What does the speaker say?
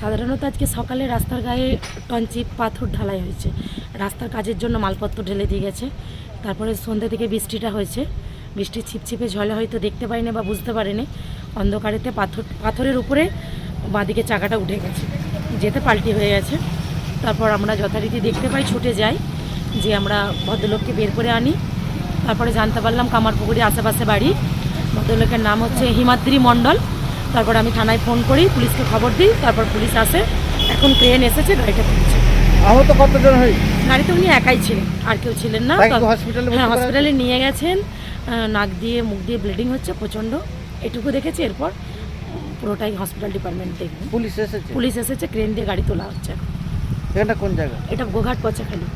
সাধারণত আজকে সকালে রাস্তার গায়ে টঞ্চি পাথর ঢালাই হয়েছে। রাস্তার কাজের জন্য মালপত্র ঢেলে দিয়ে গেছে। তারপরে সন্ধ্যে থেকে বৃষ্টিটা হয়েছে। বৃষ্টির ছিপছিপে ঝলে হয়তো দেখতে পারিনি বা বুঝতে পারিনি। অন্ধকারেতে পাথর, পাথরের উপরে বাঁদিকে চাকাটা উঠে গেছে। যেতে পাল্টি হয়ে গেছে। তারপর আমরা যথারীতি দেখতে পাই, ছুটে যাই যে আমরা ভদ্রলোককে বের করে আনি। তারপরে জানতে পারলাম কামারপুকুরি আশেপাশে বাড়ি। ভদ্রলোকের নাম হচ্ছে হিমাদ্রি মণ্ডল। তারপর আমি থানায় ফোন করি পুলিশকে খবর দিই তারপর পুলিশ আসে। এখন ট্রেন এসেছে গাড়িটা তুলছে আহত কতজন হই গাড়িতে উনি একাই ছিলেন আর কেউ ছিলেন না। তবে- হসপিটালে হ্যাঁ হসপিটালে নিয়ে গেছেন নাক দিয়ে মুখ দিয়ে ব্লিডিং হচ্ছে প্রচণ্ড। এটুকু দেখেছি এরপর পুরোটাই হসপিটাল ডিপার্টমেন্ট দেখবে। পুলিশ এসেছে? পুলিশ এসেছে ক্রেন দিয়ে গাড়ি তোলা হচ্ছে। এখন। এখানটা কোন জায়গা? এটা গোঘাট পচাখালি।